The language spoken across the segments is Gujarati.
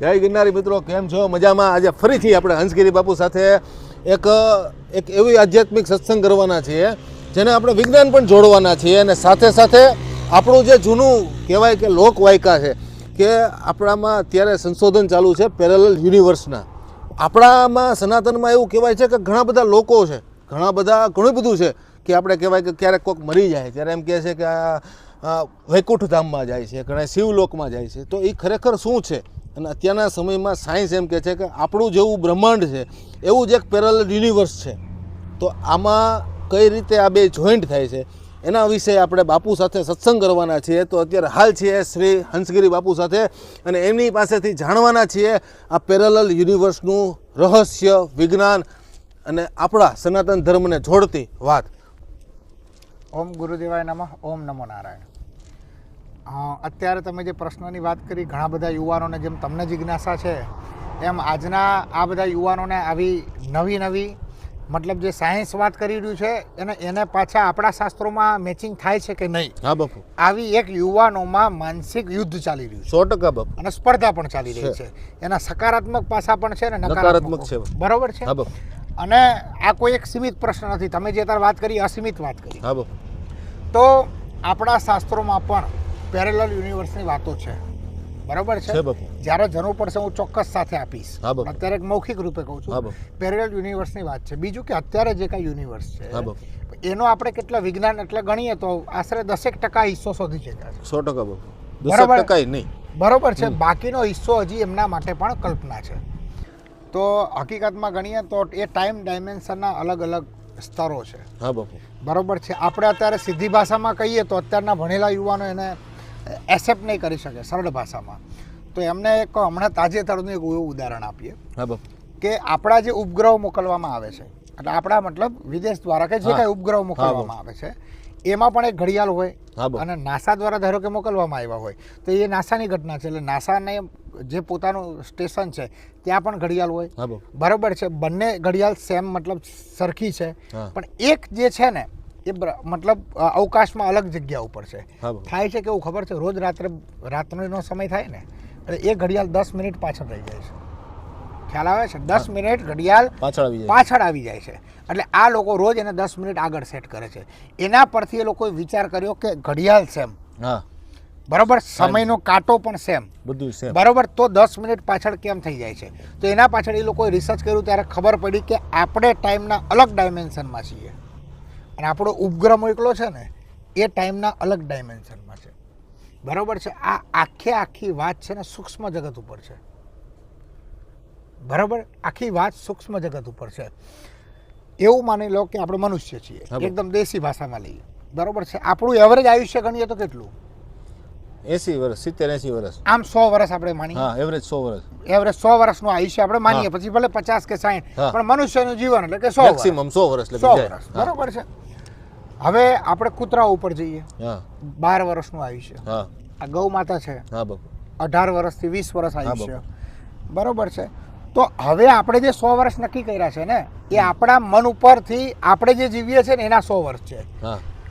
જય ગિરનારી મિત્રો, કેમ છો? મજામાં? આજે ફરીથી આપણે હંસગીરી બાપુ સાથે એક એક એવી આધ્યાત્મિક સત્સંગ કરવાના છીએ, જેને આપણે વિજ્ઞાન પણ જોડવાના છીએ અને સાથે સાથે આપણું જે જૂનું કહેવાય કે લોકવાયકા છે, કે આપણામાં અત્યારે સંશોધન ચાલુ છે પેરેલલ યુનિવર્સના. આપણામાં સનાતનમાં એવું કહેવાય છે કે ઘણા બધા લોકો છે, ઘણા બધા, ઘણું બધું છે, કે આપણે કહેવાય કે ક્યારેક કોઈક મરી જાય, ત્યારે એમ કહે છે કે આ વૈકુંઠધામમાં વૈકુંઠ ધામમાં જાય છે, ઘણા શિવલોકમાં જાય છે. તો એ ખરેખર શું છે? અને અત્યારના સમયમાં સાયન્સ એમ કહે છે કે આપણું જેવું બ્રહ્માંડ છે, એવું જ એક પેરેલલ યુનિવર્સ છે. તો આમાં કઈ રીતે આ બે જોઈન્ટ થાય છે, એના વિશે આપણે બાપુ સાથે સત્સંગ કરવાના છીએ. તો અત્યારે હાલ છીએ શ્રી હંસગીરી બાપુ સાથે અને એમની પાસેથી જાણવાના છીએ આ પેરેલલ યુનિવર્સનું રહસ્ય, વિજ્ઞાન અને આપણા સનાતન ધર્મને જોડતી વાત. ઓમ ગુરુદેવાય નમઃ, ઓમ નમો નારાયણ. અત્યારે તમે જે પ્રશ્નની વાત કરી ઘણા બધા યુવાનોને જેમ તમને જિજ્ઞાસા છે એમ આજના આ બધા યુવાનોને આવી નવી નવી મતલબ જે સાયન્સ વાત કરી રહ્યું છે એને એને પાછા આપણા શાસ્ત્રોમાં મેચિંગ થાય છે કે નહીં? હા બાપુ. આવી એક યુવાનોમાં માનસિક યુદ્ધ ચાલી રહ્યું છે. સો ટકા બાપુ. અને સ્પર્ધા પણ ચાલી રહી છે. એના સકારાત્મક પાસા પણ છે ને નકારાત્મક છે. બરોબર છે? અને આ કોઈ એક સીમિત પ્રશ્ન નથી. તમે જે અત્યારે વાત કરી અસીમિત વાત કરી. હા બાપુ. તો આપણા શાસ્ત્રોમાં પણ પેરેલલ યુનિવર્સની વાતો છે. બરાબર છે? જ્યારે જરૂર પડશે હું ચોક્કસ સાથે આપીશ. અત્યારે મૌખિક રૂપે કહું છું. પેરેલલ યુનિવર્સની વાત છે. બીજું કે અત્યારે જે કાંઈ યુનિવર્સ છે એનો આપણે કેટલા વિજ્ઞાન એટલે ગણીએ તો આશરે દસેક ટકા હિસ્સો શોધી શક્યા છે. સો ટકા બરાબર. નહીં. બરોબર છે. બાકીનો હિસ્સો હજી એમના માટે પણ કલ્પના છે. તો હકીકતમાં ગણીએ તો એ ટાઈમ ડાયમેન્શનના અલગ અલગ સ્તરો છે. હા બાપુ. બરોબર છે. આપણે અત્યારે સીધી ભાષામાં કહીએ તો અત્યારના ભણેલા યુવાનો એને એસેપ્ટ નહીં કરી શકે સરળ ભાષામાં. તો એમને એક હમણાં તાજેતરનું એક એવું ઉદાહરણ આપીએ. કે આપણા જે ઉપગ્રહો મોકલવામાં આવે છે એટલે આપણા મતલબ વિદેશ દ્વારા કે જે કાંઈ ઉપગ્રહો મોકલવામાં આવે છે એમાં પણ એક ઘડિયાળ હોય અને નાસા દ્વારા ધારો કે મોકલવામાં આવ્યા હોય તો એ નાસાની ઘટના છે એટલે નાસાને જે પોતાનું સ્ટેશન છે ત્યાં પણ ઘડિયાળ હોય. બરોબર છે બંને ઘડિયાળ સેમ મતલબ સરખી છે. પણ એક જે છે ને એ મતલબ અવકાશમાં અલગ જગ્યા ઉપર છે. થાય છે કેવું ખબર છે રોજ રાત્રે રાત્રિનો સમય થાય ને એટલે એ ઘડિયાળ દસ મિનિટ પાછળ રહી જાય છે. ખ્યાલ આવે છે? દસ મિનિટ ઘડિયાળ પાછળ આવી જાય પાછળ આવી જાય છે. એટલે આ લોકો રોજ એને દસ મિનિટ આગળ સેટ કરે છે. એના પરથી એ લોકોએ વિચાર કર્યો કે ઘડિયાળ સેમ. બરોબર? સમયનો કાંટો પણ સેમ. બધું સેમ. બરોબર? તો દસ મિનિટ પાછળ કેમ થઈ જાય છે? તો એના પાછળ એ લોકોએ રિસર્ચ કર્યું ત્યારે ખબર પડી કે આપણે ટાઈમના અલગ ડાયમેન્શનમાં છીએ. અને આપણો ઉપગ્રહ મોકલો છે ને એ ટાઈમના અલગ ડાયમેન્શનમાં છે. બરોબર છે? આ આખે આખી વાત છે ને સૂક્ષ્મ જગત ઉપર છે. બરોબર? આખી વાત સૂક્ષ્મ જગત ઉપર છે. એવું માની લો કે આપણે મનુષ્ય છીએ. એકદમ દેશી ભાષામાં લઈએ. બરોબર છે? આપણું એવરેજ આયુષ્ય ગણીએ તો કેટલું? એસી વર્ષ સિત્તેર એસી વર્ષ. આમ સો વર્ષ આપણે માનીએ. હા એવરેજ સો વર્ષ. એવરેજ સો વર્ષનું આયુષ્ય આપણે માનીએ. પછી ભલે પચાસ કે સાઠ પણ મનુષ્યનું જીવન એટલે કે સો વર્ષ. મેક્સિમમ સો વર્ષ સો વર્ષ. બરોબર છે? હવે આપણે કૂતરા ઉપર જઈએ. બાર વર્ષનું આયુષ્ય. આ ગૌ માતા છે. અઢાર વર્ષથી વીસ વર્ષ આયુષ્ય. બરોબર છે? તો હવે આપણે જે સો વર્ષ નક્કી કર્યા છે ને એ આપણા મન ઉપરથી આપણે જે જીવીએ છીએ ને એના સો વર્ષ છે.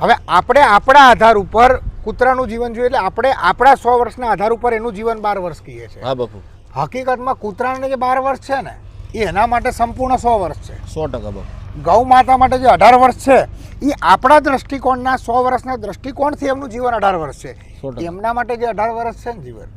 હવે આપણે આપણા આધાર ઉપર કૂતરાનું જીવન જોઈએ એટલે આપણે આપણા સો વર્ષના આધાર ઉપર એનું જીવન બાર વર્ષ કહીએ છીએ. હકીકતમાં કૂતરાને જે બાર વર્ષ છે ને એ એના માટે સંપૂર્ણ સો વર્ષ છે. સો ટકા બાપુ. ગૌ માતા માટે જે અઢાર વર્ષ છે એ આપણા દ્રષ્ટિકોણના સો વર્ષના દ્રષ્ટિકોણથી એમનું જીવન અઢાર વર્ષ છે. એમના માટે જે અઢાર વર્ષ છે ને જીવન?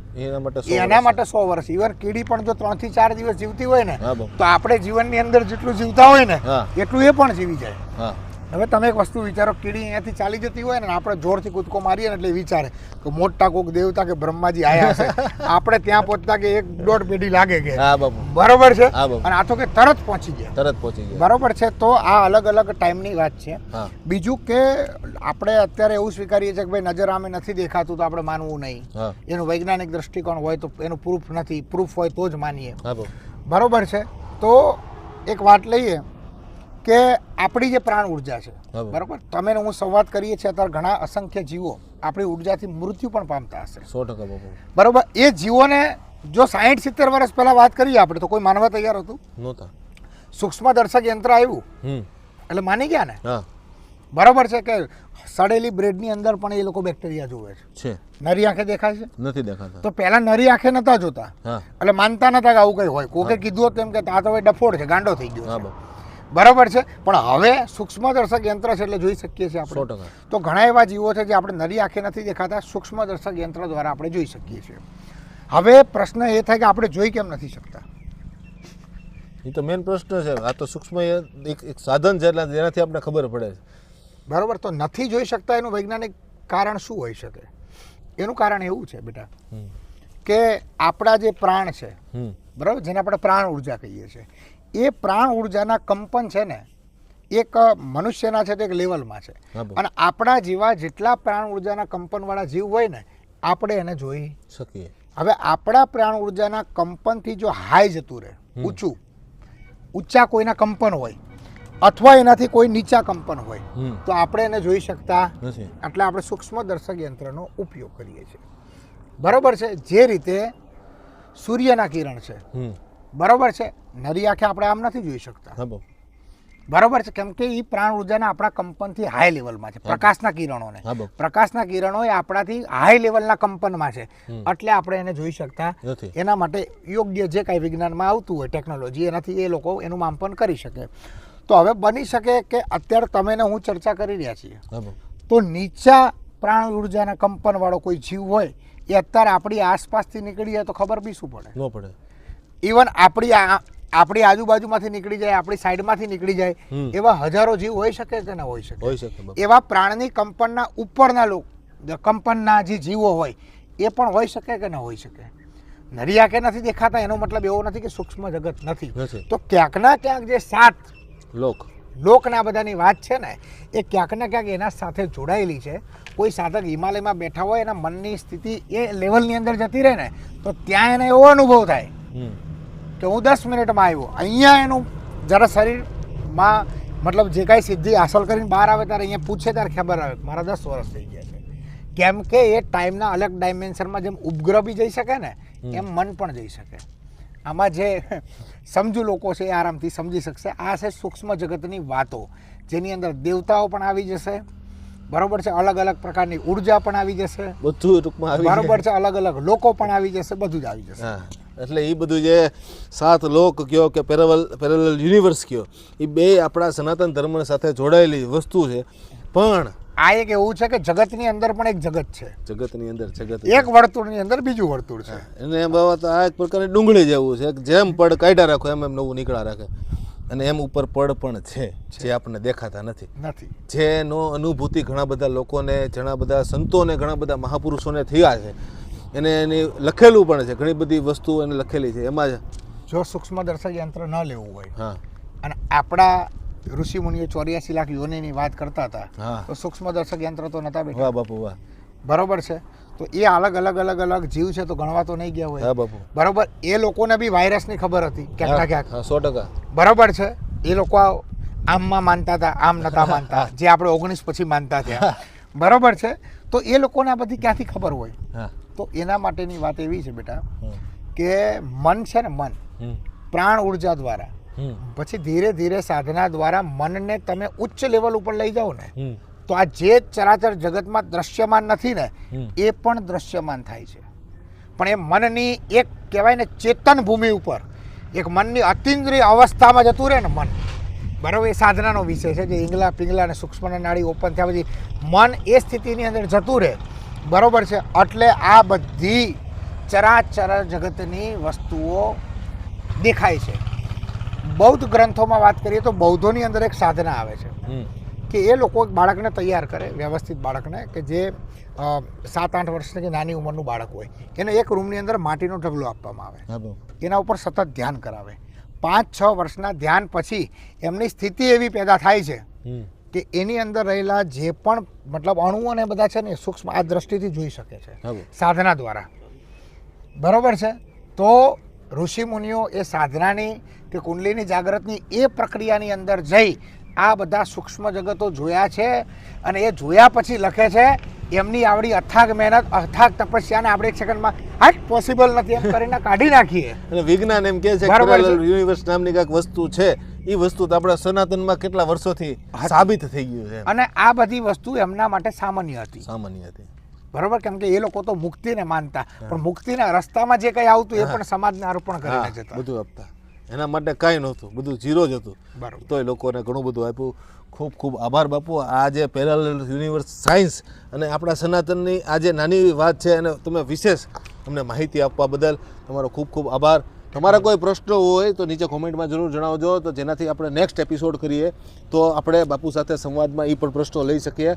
એના માટે સો વર્ષ. ઇવન કીડી પણ જો ત્રણથી ચાર દિવસ જીવતી હોય ને તો આપણે જીવનની અંદર જેટલું જીવતા હોય ને એટલું એ પણ જીવી જાય. હવે તમે એક વસ્તુ વિચારો કીડી અહીંયાથી ચાલી જતી હોય ને આપણે જોરથી કૂદકો મારીએ ને એટલે વિચારે કે મોટા કોક દેવતા કે બ્રહ્માજી આયા છે આપણે ત્યાં પહોંચતા કે એક દોઢ પેઢી લાગે કે. હા બાબુ બરોબર છે? અને આ તો કે તરત પહોંચી ગયા. તરત પહોંચી ગયા. બરોબર છે? તો આ અલગ અલગ ટાઈમની વાત છે. બીજું કે આપણે અત્યારે એવું સ્વીકારીએ છીએ કે ભાઈ નજર આમે નથી દેખાતું તો આપણે માનવું નહીં. એનું વૈજ્ઞાનિક દ્રષ્ટિકોણ હોય તો એનું પ્રૂફ નથી. પ્રૂફ હોય તો જ માનીએ. બરોબર છે? તો એક વાત લઈએ. કે આપણી જે પ્રાણ ઊર્જા છે બરાબર. તમે હું સંવાદ કરીએ છીએ અત્યારે ઘણા અસંખ્ય જીવો આપણી ઉર્જાથી મૃત્યુ પણ પામતા હશે. સો ટકા બરોબર? એ જીવોને જો સાહીઠ સિત્તેર વર્ષ પહેલા વાત કરીએ આપણે તો કોઈ માનવા તૈયાર હતું? નહોતા. સૂક્ષ્મ દર્શક યંત્ર આવ્યું. એટલે માની ગયા ને? બરોબર છે કે સડેલી બ્રેડની અંદર પણ એ લોકો બેક્ટેરિયા જોવે છે. છે. નરી આંખે દેખાય છે? નથી દેખાતા. તો પહેલા નરી આંખે નતા જોતા. એટલે માનતા નતા કે આવું કંઈ હોય. કોકે કીધું હતું એમ કે આ તો ડફોડ છે ગાંડો થઈ ગયો બરાબર છે? પણ હવે સૂક્ષ્મદર્શક યંત્ર છે એટલે જોઈ શકીએ છીએ આપણે. તો ઘણા એવા જીવો છે જે આપણે નરી આંખે નથી દેખાતા સૂક્ષ્મદર્શક યંત્ર દ્વારા આપણે જોઈ શકીએ છીએ. હવે પ્રશ્ન એ થાય કે આપણે જોઈ કેમ નથી શકતા? એ તો મેઇન પ્રશ્ન છે. આ તો સૂક્ષ્મ એક એક સાધન છે એટલે જેનાથી આપણે ખબર પડે છે. બરાબર? તો નથી જોઈ શકતા એનું વૈજ્ઞાનિક કારણ શું હોઈ શકે? એનું કારણ એવું છે બેટા કે આપણા જે પ્રાણ છે બરાબર? જેને આપણે પ્રાણ ઊર્જા કહીએ છીએ. એ પ્રાણ ઉર્જાના કંપન છે ને એક મનુષ્યના છે તે એક લેવલમાં છે. અને આપણા જેવા જેટલા પ્રાણ ઉર્જાના કંપનવાળા જીવ હોય ને આપણે એને જોઈ શકીએ. હવે આપણા પ્રાણ ઉર્જાના કંપનથી જો હાઈ જતું રહે ઊંચું ઊંચા કોઈના કંપન હોય અથવા એનાથી કોઈ નીચા કંપન હોય તો આપણે એને જોઈ શકતા એટલે આપણે સૂક્ષ્મ દર્શક યંત્રનો ઉપયોગ કરીએ છીએ. બરોબર છે? જે રીતે સૂર્યના કિરણ છે બરોબર છે? નરી આંખે આપણે આમ નથી જોઈ શકતા. બરોબર છે? કેમ કે એ પ્રાણ ઉર્જાના આપણા કંપનથી હાઈ લેવલમાં છે. પ્રકાશના કિરણોને. પ્રકાશના કિરણો એ આપણાથી હાઈ લેવલના કંપનમાં છે. એટલે આપણે એને જોઈ શકતા નથી. એના માટે યોગ્ય જે કાંઈ વિજ્ઞાનમાં આવતું હોય ટેકનોલોજી એનાથી એ લોકો એનું માપન કરી શકે. તો હવે બની શકે કે અત્યારે તમે ને હું ચર્ચા કરી રહ્યા છીએ. તો નીચા પ્રાણ ઉર્જાના કંપનવાળો કોઈ જીવ હોય એ અત્યારે આપણી આસપાસથી નીકળી જાય તો ખબર બી શું પડે. ન પડે. ઇવન આપણી આપણી આજુબાજુમાંથી નીકળી જાય આપણી સાઈડમાંથી નીકળી જાય એવા હજારો જીવ હોઈ શકે કે ના હોઈ શકે? હોઈ શકે એવા પ્રાણની કંપનના ઉપરના લોક કંપનના જે જીવો હોય એ પણ હોઈ શકે કે ના હોઈ શકે? નરી આંખે નથી દેખાતા એનો મતલબ એવો નથી કે સૂક્ષ્મ જગત નથી. તો ક્યાંકના ક્યાંક જે સાત લોક. લોકના બધાની વાત છે ને એ ક્યાંક ને ક્યાંક એના સાથે જોડાયેલી છે. કોઈ સાધક હિમાલયમાં બેઠા હોય એના મનની સ્થિતિ એ લેવલની અંદર જતી રહે ને તો ત્યાં એને એવો અનુભવ થાય. કે હું દસ મિનિટમાં આવ્યો. અહીંયા એનું જરા શરીરમાં મતલબ જે કાંઈ સિદ્ધિ હાંસલ કરીને બહાર આવે ત્યારે અહીંયા પૂછે ત્યારે ખબર આવે મારા દસ વર્ષ થઈ ગયા છે. કેમ કે એ ટાઈમના અલગ ડાયમેન્શનમાં જેમ ઉપગ્રહ બી જઈ શકે ને એમ મન પણ જઈ શકે. આમાં જે સમજુ લોકો છે એ આરામથી સમજી શકશે. આ છે સૂક્ષ્મ જગતની વાતો જેની અંદર દેવતાઓ પણ આવી જશે. બરોબર છે અલગ અલગ પ્રકારની ઊર્જા પણ આવી જશે. બધું ટૂંકમાં બરોબર છે અલગ અલગ લોકો પણ આવી જશે બધું જ આવી જશે. એટલે એ બધું જે સાત લોક કયો કે પેરેવલ પેરેલલ યુનિવર્સ કયો એ બે આપણા સનાતન ધર્મ સાથે જોડાયેલી વસ્તુ છે. પણ આ એક એવું છે કે જગતની અંદર પણ એક જગત છે. જગતની અંદર જગત એક વર્તુળની અંદર બીજું વર્તુળ છે. એને એમ બાબત આ એક પ્રકારની ડુંગળી જેવું છે. જેમ પડ કાઢ્યા રાખો એમ એમ નવું નીકળ્યા રાખે. અને એમ ઉપર પડ પણ છે જે આપણને દેખાતા નથી. નથી. જેનો અનુભૂતિ ઘણા બધા લોકોને ઘણા બધા સંતોને ઘણા બધા મહાપુરુષોને થયા છે. એને એની લખેલું પણ છે ઘણી બધી વસ્તુઓ એને લખેલી છે. એમાં જ જો સૂક્ષ્મ દર્શક યંત્ર ન લેવું હોય હા. અને આપણા ઋષિ મુનિઓ ચોર્યાસી લાખ યોનિની વાત કરતા હતા તો સૂક્ષ્મ દર્શક યંત્ર તો નતા બેઠા. વાહ બાપુ વાહ. બરોબર છે? તો એ અલગ અલગ અલગ અલગ જીવ છે તો ગણવા તો નહીં ગયા હોય. હા બાપુ. બરોબર એ લોકોને બી વાયરસની ખબર હતી ક્યાંક ના ક્યાંક. હા સો ટકા. બરોબર છે? એ લોકો આમમાં માનતા હતા આમ નતા માનતા જે આપણે ઓગણીસ પછી માનતા થયા. બરોબર છે? તો એ લોકોને આ બધી ક્યાંથી ખબર હોય? હા. તો એના માટેની વાત એવી છે બેટા કે મન છે ને મન પ્રાણ ઊર્જા દ્વારા. પછી ધીરે ધીરે સાધના દ્વારા મનને તમે ઉચ્ચ લેવલ ઉપર લઈ જાઓ ને તો આ જે ચરાચર જગતમાં દ્રશ્યમાન નથી ને એ પણ દ્રશ્યમાન થાય છે. પણ એ મનની એક કહેવાય ને ચેતન ભૂમિ ઉપર એક મનની અતિન્દ્રિય અવસ્થામાં જતું રહે ને મન. બરાબર એ સાધનાનો વિષય છે જે ઈંગલા પિંગલા અને સૂક્ષ્મ નાડી ઓપન થયા પછી મન એ સ્થિતિની અંદર જતું રહે. બરોબર છે. એટલે આ બધી ચરાચર જગતની વસ્તુઓ દેખાય છે. બૌદ્ધ ગ્રંથોમાં વાત કરીએ તો બૌદ્ધોની અંદર એક સાધના આવે છે. કે એ લોકો એક બાળકને તૈયાર કરે વ્યવસ્થિત બાળકને કે જે સાત આઠ વર્ષની કે નાની ઉંમરનું બાળક હોય. એને એક રૂમની અંદર માટીનો ઢગલો આપવામાં આવે. એના ઉપર સતત ધ્યાન કરાવે. પાંચ છ વર્ષના ધ્યાન પછી એમની સ્થિતિ એવી પેદા થાય છે. કે એની અંદર રહેલા જે પણ મતલબ અણુઓ ને બધા છે ને સૂક્ષ્મ આ દ્રષ્ટિથી જોઈ શકે છે. સાધના દ્વારા. બરોબર છે? તો ઋષિ મુનિઓ એ સાધનાની કે કુંડલીની જાગૃતની એ પ્રક્રિયાની અંદર જઈ આ બધા સૂક્ષ્મ જગતો જોયા છે અને એ જોયા પછી લખે છે એમની આવડી અથાગ મહેનત અથાગ તપસ્યાને આપણે એક સેકન્ડમાં હા પોસિબલ નથી. એમ કરીને કાઢી નાખીએ. અને વિજ્ઞાન એમ કહે છે. યુનિવર્સ નામની કાંઈક વસ્તુ છે એ વસ્તુ તો આપણા સનાતનમાં કેટલા વર્ષોથી સાબિત થઈ ગયું છે અને આ બધી વસ્તુ એમના માટે સામાન્ય હતી. સામાન્ય હતી. બરોબર? કેમ કે એ લોકો તો મુક્તિને માનતા પણ મુક્તિના રસ્તામાં જે કંઈ આવતું એ પણ સમાજને અર્પણ કરીને જતા. બધું આપતા. એના માટે કાંઈ નહોતું બધું ઝીરો જ હતું. તો તોય લોકોને ઘણું બધું આપ્યું. ખૂબ ખૂબ આભાર બાપુ. આ જે પેરેલલ યુનિવર્સ સાયન્સ અને આપણા સનાતનની આ જે નાની વાત છે એને તમે વિશેષ અમને માહિતી આપવા બદલ તમારો ખૂબ ખૂબ આભાર. તમારા કોઈ પ્રશ્નો હોય તો નીચે કોમેન્ટમાં જરૂર જણાવજો. તો જેનાથી આપણે નેક્સ્ટ એપિસોડ કરીએ તો આપણે બાપુ સાથે સંવાદમાં એ પણ પ્રશ્નો લઈ શકીએ.